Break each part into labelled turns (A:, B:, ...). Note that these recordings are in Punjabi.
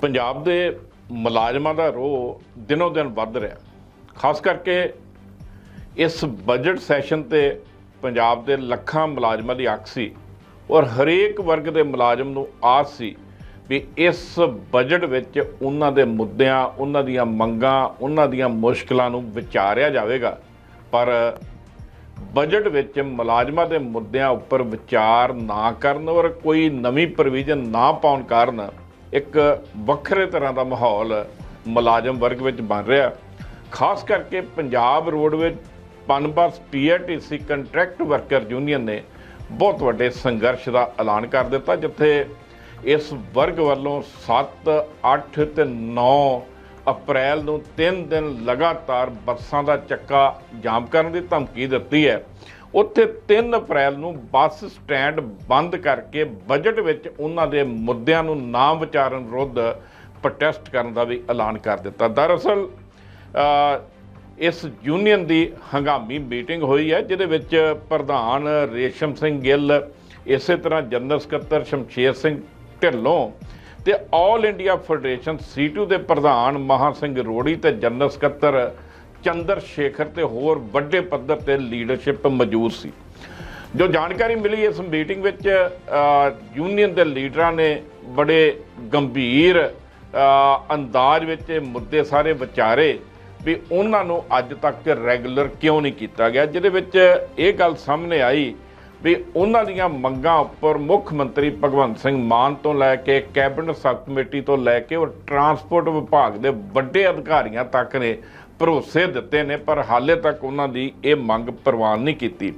A: ਪੰਜਾਬ ਦੇ ਮੁਲਾਜ਼ਮਾਂ ਦਾ ਰੋਹ ਦਿਨੋ ਦਿਨ ਵੱਧ ਰਿਹਾ ਖਾਸ ਕਰਕੇ ਇਸ ਬਜਟ ਸੈਸ਼ਨ ਤੇ ਪੰਜਾਬ ਦੇ ਲੱਖਾਂ ਮੁਲਾਜ਼ਮਾਂ ਦੀ ਅੱਖ ਸੀ ਔਰ ਹਰੇਕ ਵਰਗ ਦੇ ਮੁਲਾਜ਼ਮ ਨੂੰ ਆਸ ਸੀ ਵੀ ਇਸ ਬਜਟ ਵਿੱਚ ਉਹਨਾਂ ਦੇ ਮੁੱਦਿਆਂ, ਉਹਨਾਂ ਦੀਆਂ ਮੰਗਾਂ, ਉਹਨਾਂ ਦੀਆਂ ਮੁਸ਼ਕਲਾਂ ਨੂੰ ਵਿਚਾਰਿਆ ਜਾਵੇਗਾ। ਪਰ ਬਜਟ ਵਿੱਚ ਮੁਲਾਜ਼ਮਾਂ ਦੇ ਮੁੱਦਿਆਂ ਉੱਪਰ ਵਿਚਾਰ ਨਾ ਕਰਨ ਔਰ ਕੋਈ ਨਵੀਂ ਪ੍ਰੋਵੀਜ਼ਨ ਨਾ ਪਾਉਣ ਕਾਰਨ ਇੱਕ ਵੱਖਰੇ ਤਰ੍ਹਾਂ ਦਾ ਮਾਹੌਲ ਮੁਲਾਜ਼ਮ ਵਰਗ ਵਿੱਚ ਬਣ ਰਿਹਾ। ਖਾਸ ਕਰਕੇ Punjab roadways PUNBUS PRTC contract worker union ਨੇ ਬਹੁਤ ਵੱਡੇ ਸੰਘਰਸ਼ ਦਾ ਐਲਾਨ ਕਰ ਦਿੱਤਾ, ਜਿੱਥੇ ਇਸ ਵਰਗ ਵੱਲੋਂ 7 8 ਤੇ 9 ਅਪ੍ਰੈਲ ਨੂੰ 3 ਦਿਨ ਲਗਾਤਾਰ ਬੱਸਾਂ ਦਾ ਚੱਕਾ ਜਾਮ ਕਰਨ ਦੀ ਧਮਕੀ ਦਿੱਤੀ ਹੈ। ਉੱਥੇ 3 ਅਪ੍ਰੈਲ ਨੂੰ ਬੱਸ ਸਟੈਂਡ ਬੰਦ ਕਰਕੇ ਬਜਟ ਵਿੱਚ ਉਹਨਾਂ ਦੇ ਮੁੱਦਿਆਂ ਨੂੰ ਨਾ ਵਿਚਾਰਨ ਵਿਰੁੱਧ ਪ੍ਰੋਟੈਸਟ ਕਰਨ ਦਾ ਵੀ ਐਲਾਨ ਕਰ ਦਿੱਤਾ। ਦਰਅਸਲ ਇਸ ਯੂਨੀਅਨ ਦੀ ਹੰਗਾਮੀ ਮੀਟਿੰਗ ਹੋਈ ਹੈ, ਜਿਹਦੇ ਵਿੱਚ ਪ੍ਰਧਾਨ ਰੇਸ਼ਮ ਸਿੰਘ ਗਿੱਲ, ਇਸੇ ਤਰ੍ਹਾਂ ਜਨਰਲ ਸਕੱਤਰ ਸ਼ਮਸ਼ੇਰ ਸਿੰਘ ਢਿੱਲੋਂ ਤੇ ਆਲ ਇੰਡੀਆ ਫੈਡਰੇਸ਼ਨ ਸੀਟੂ ਦੇ ਪ੍ਰਧਾਨ ਮਹਾ ਸਿੰਘ ਰੋੜੀ ਤੇ ਜਨਰਲ ਸਕੱਤਰ ਚੰਦਰ ਸ਼ੇਖਰ ਤੇ ਹੋਰ ਵੱਡੇ ਪੱਧਰ ਤੇ ਲੀਡਰਸ਼ਿਪ ਮੌਜੂਦ ਸੀ। ਜੋ ਜਾਣਕਾਰੀ ਮਿਲੀ ਇਸ ਮੀਟਿੰਗ ਵਿੱਚ ਯੂਨੀਅਨ ਦੇ ਲੀਡਰਾਂ ਨੇ ਬੜੇ ਗੰਭੀਰ ਅੰਦਾਜ਼ ਵਿੱਚ ਇਹ ਮੁੱਦੇ ਸਾਰੇ ਵਿਚਾਰੇ ਵੀ ਉਹਨਾਂ ਨੂੰ ਅੱਜ ਤੱਕ ਰੈਗੂਲਰ ਕਿਉਂ ਨਹੀਂ ਕੀਤਾ ਗਿਆ, ਜਿਹਦੇ ਵਿੱਚ ਇਹ ਗੱਲ ਸਾਹਮਣੇ ਆਈ ਵੀ ਉਹਨਾਂ ਦੀਆਂ ਮੰਗਾਂ ਉੱਪਰ ਮੁੱਖ ਮੰਤਰੀ ਭਗਵੰਤ ਸਿੰਘ ਮਾਨ ਤੋਂ ਲੈ ਕੇ ਕੈਬਨਿਟ ਸਬ ਕਮੇਟੀ ਤੋਂ ਲੈ ਕੇ ਔਰ ਟਰਾਂਸਪੋਰਟ ਵਿਭਾਗ ਦੇ ਵੱਡੇ ਅਧਿਕਾਰੀਆਂ ਤੱਕ ਨੇ ਭਰੋਸੇ ਦਿੱਤੇ ਨੇ, ਪਰ ਹਾਲੇ ਤੱਕ ਉਹਨਾਂ ਦੀ ਇਹ ਮੰਗ ਪ੍ਰਵਾਨ ਨਹੀਂ ਕੀਤੀ।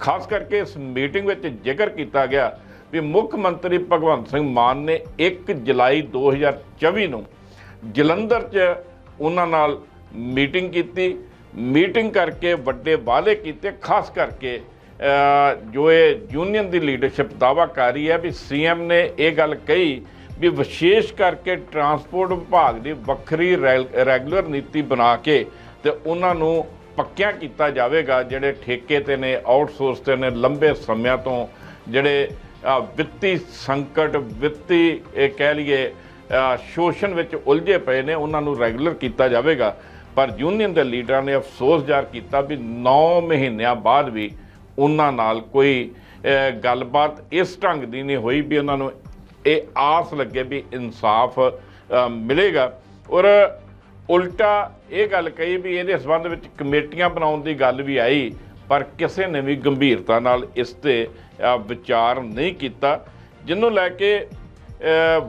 A: ਖਾਸ ਕਰਕੇ ਇਸ ਮੀਟਿੰਗ ਵਿੱਚ ਜ਼ਿਕਰ ਕੀਤਾ ਗਿਆ ਵੀ ਮੁੱਖ ਮੰਤਰੀ ਭਗਵੰਤ ਸਿੰਘ ਮਾਨ ਨੇ 1 ਜੁਲਾਈ 2024 ਨੂੰ ਜਲੰਧਰ 'ਚ ਉਹਨਾਂ ਨਾਲ ਮੀਟਿੰਗ ਕੀਤੀ। ਮੀਟਿੰਗ ਕਰਕੇ ਵੱਡੇ ਵਾਅਦੇ ਕੀਤੇ, ਖਾਸ ਕਰਕੇ ਜੋ ਇਹ ਯੂਨੀਅਨ ਦੀ ਲੀਡਰਸ਼ਿਪ ਦਾਅਵਾ ਕਰ ਰਹੀ ਹੈ ਵੀ ਸੀਐਮ ਨੇ ਇਹ ਗੱਲ ਕਹੀ ਵੀ ਵਿਸ਼ੇਸ਼ ਕਰਕੇ ਟਰਾਂਸਪੋਰਟ ਵਿਭਾਗ ਦੀ ਵੱਖਰੀ ਰੈਲ- ਰੈਗੂਲਰ ਨੀਤੀ ਬਣਾ ਕੇ ਤੇ ਉਹਨਾਂ ਨੂੰ ਪੱਕਿਆ ਕੀਤਾ ਜਾਵੇਗਾ, ਜਿਹੜੇ ਠੇਕੇ ਤੇ ਨੇ, ਆਊਟਸੋਰਸ ਤੇ ਨੇ, ਲੰਬੇ ਸਮਿਆਂ ਤੋਂ ਜਿਹੜੇ ਵਿੱਤੀ ਸੰਕਟ, ਵਿੱਤੀ, ਇਹ ਕਹਿ ਲਈਏ ਸ਼ੋਸ਼ਣ ਵਿੱਚ ਉਲਝੇ ਪਏ ਨੇ, ਉਹਨਾਂ ਨੂੰ ਰੈਗੂਲਰ ਕੀਤਾ ਜਾਵੇਗਾ। ਪਰ ਯੂਨੀਅਨ ਦੇ ਲੀਡਰਾਂ ਨੇ ਅਫਸੋਸ ਜ਼ਾਹਰ ਕੀਤਾ ਵੀ 9 ਮਹੀਨਿਆਂ ਬਾਅਦ ਵੀ ਉਹਨਾਂ ਨਾਲ ਕੋਈ ਗੱਲਬਾਤ ਇਸ ਢੰਗ ਦੀ ਨਹੀਂ ਹੋਈ ਵੀ ਉਹਨਾਂ ਨੂੰ ਇਹ ਆਸ ਲੱਗੇ ਵੀ ਇਨਸਾਫ ਮਿਲੇਗਾ। ਔਰ ਉਲਟਾ ਇਹ ਗੱਲ ਕਹੀ ਵੀ ਇਹਦੇ ਸੰਬੰਧ ਵਿੱਚ ਕਮੇਟੀਆਂ ਬਣਾਉਣ ਦੀ ਗੱਲ ਵੀ ਆਈ, ਪਰ ਕਿਸੇ ਨੇ ਵੀ ਗੰਭੀਰਤਾ ਨਾਲ ਇਸ ਤੇ ਵਿਚਾਰ ਨਹੀਂ ਕੀਤਾ, ਜਿਹਨੂੰ ਲੈ ਕੇ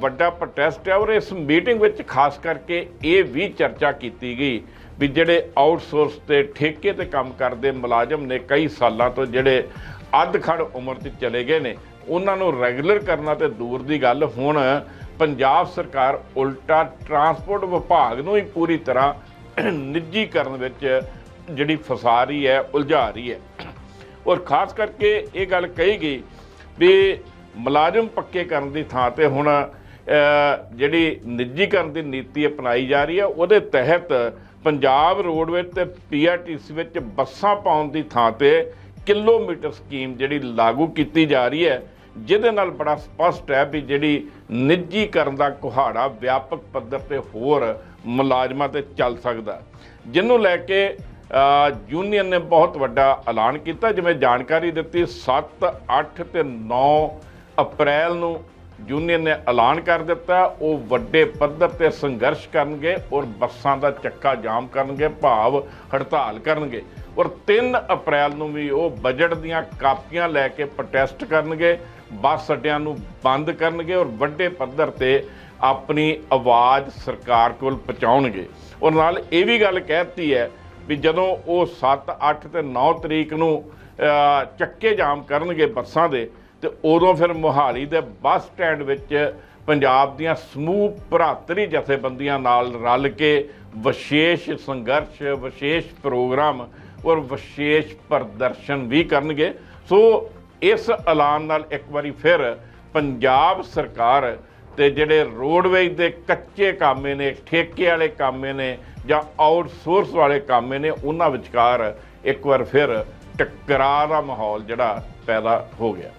A: ਵੱਡਾ ਪ੍ਰੋਟੈਸਟ ਹੈ ਔਰ ਇਸ ਮੀਟਿੰਗ ਵਿੱਚ ਖਾਸ ਕਰਕੇ ਇਹ ਵੀ ਚਰਚਾ ਕੀਤੀ ਗਈ ਵੀ ਜਿਹੜੇ ਆਊਟਸੋਰਸ ਤੇ ਠੇਕੇ ਤੇ ਕੰਮ ਕਰਦੇ ਮੁਲਾਜ਼ਮ ਨੇ ਕਈ ਸਾਲਾਂ ਤੋਂ ਜਿਹੜੇ ਅੱਧ ਖੜ ਉਮਰ ਤੇ ਚਲੇ ਗਏ ਨੇ ਉਹਨਾਂ ਨੂੰ ਰੈਗੂਲਰ ਕਰਨਾ ਤੇ ਦੂਰ ਦੀ ਗੱਲ। ਹੁਣ ਪੰਜਾਬ ਸਰਕਾਰ ਉਲਟਾ ਟਰਾਂਸਪੋਰਟ ਵਿਭਾਗ ਨੂੰ ਹੀ ਪੂਰੀ ਤਰ੍ਹਾਂ ਨਿੱਜੀਕਰਨ ਵਿੱਚ ਜਿਹੜੀ ਫਸਾ ਰਹੀ ਹੈ, ਉਲਝਾ ਰਹੀ ਹੈ। ਔਰ ਖਾਸ ਕਰਕੇ ਇਹ ਗੱਲ ਕਹੀ ਗਈ ਵੀ ਮੁਲਾਜ਼ਮ ਪੱਕੇ ਕਰਨ ਦੀ ਥਾਂ ਤੇ ਹੁਣ ਜਿਹੜੀ ਨਿੱਜੀਕਰਨ ਦੀ ਨੀਤੀ ਅਪਣਾਈ ਜਾ ਰਹੀ ਹੈ, ਉਹਦੇ ਤਹਿਤ ਪੰਜਾਬ ਰੋਡਵੇਜ਼ ਤੇ ਪੀਆਰਟੀਸੀ ਵਿੱਚ ਬੱਸਾਂ ਪਾਉਣ ਦੀ ਥਾਂ ਤੇ ਕਿਲੋਮੀਟਰ ਸਕੀਮ ਜਿਹੜੀ ਲਾਗੂ ਕੀਤੀ ਜਾ ਰਹੀ ਹੈ ਜਿਹਦੇ ਨਾਲ ਬੜਾ ਸਪਸ਼ਟ ਹੈ ਵੀ ਜਿਹੜੀ ਨਿੱਜੀਕਰਨ ਦਾ ਕੁਹਾੜਾ ਵਿਆਪਕ ਪੱਧਰ ਤੇ ਹੋਰ ਮੁਲਾਜ਼ਮਾਂ ਤੇ ਚੱਲ ਸਕਦਾ ਜਿਹਨੂੰ ਲੈ ਕੇ ਯੂਨੀਅਨ ਨੇ ਬਹੁਤ ਵੱਡਾ ਐਲਾਨ ਕੀਤਾ। ਜਿਵੇਂ ਜਾਣਕਾਰੀ ਦਿੱਤੀ 7 8 ਤੇ 9 ਅਪ੍ਰੈਲ ਨੂੰ ਯੂਨੀਅਨ ਨੇ ਐਲਾਨ ਕਰ ਦਿੱਤਾ। ਉਹ ਵੱਡੇ ਪੱਧਰ ਤੇ ਸੰਘਰਸ਼ ਕਰਨਗੇ ਔਰ ਬੱਸਾਂ ਦਾ ਚੱਕਾ ਜਾਮ ਕਰਨਗੇ, ਭਾਵ ਹੜਤਾਲ ਕਰਨਗੇ। ਔਰ 3 ਅਪ੍ਰੈਲ ਨੂੰ ਵੀ ਉਹ ਬਜਟ ਦੀਆਂ ਕਾਪੀਆਂ ਲੈ ਕੇ ਪ੍ਰੋਟੈਸਟ ਕਰਨਗੇ। ਬੱਸ ਅੱਡਿਆਂ ਨੂੰ ਬੰਦ ਕਰਨਗੇ ਔਰ ਵੱਡੇ ਪੱਧਰ ਤੇ ਆਪਣੀ ਆਵਾਜ਼ ਸਰਕਾਰ ਕੋਲ ਪਹੁੰਚਾਉਣਗੇ। ਔਰ ਨਾਲ ਇਹ ਵੀ ਗੱਲ ਕਹਿਤੀ ਹੈ ਵੀ ਜਦੋਂ ਉਹ 7 8 ਤੇ 9 ਤਰੀਕ ਨੂੰ ਚੱਕੇ ਜਾਮ ਕਰਨਗੇ ਬੱਸਾਂ ਦੇ, ਤੇ ਉਦੋਂ ਫਿਰ ਮੋਹਾਲੀ ਦੇ ਬੱਸ ਸਟੈਂਡ ਵਿੱਚ ਪੰਜਾਬ ਦੀਆਂ ਸਮੂਹ ਭਰਾਤਰੀ ਜਥੇਬੰਦੀਆਂ ਨਾਲ ਰਲ ਕੇ ਵਿਸ਼ੇਸ਼ ਸੰਘਰਸ਼, ਵਿਸ਼ੇਸ਼ ਪ੍ਰੋਗਰਾਮ ਔਰ ਵਿਸ਼ੇਸ਼ ਪ੍ਰਦਰਸ਼ਨ ਵੀ ਕਰਨਗੇ। ਸੋ ਇਸ ਐਲਾਨ ਨਾਲ ਇੱਕ ਵਾਰੀ ਫਿਰ ਪੰਜਾਬ ਸਰਕਾਰ ਤੇ ਜਿਹੜੇ ਰੋਡਵੇਜ਼ ਦੇ ਕੱਚੇ ਕਾਮੇ ਨੇ, ਠੇਕੇ ਵਾਲੇ ਕਾਮੇ ਨੇ ਜਾਂ ਆਊਟਸੋਰਸ ਵਾਲੇ ਕਾਮੇ ਨੇ, ਉਹਨਾਂ ਵਿਚਕਾਰ ਇੱਕ ਵਾਰ ਫਿਰ ਟਕਰਾਅ ਦਾ ਮਾਹੌਲ ਜਿਹੜਾ ਪੈਦਾ ਹੋ ਗਿਆ।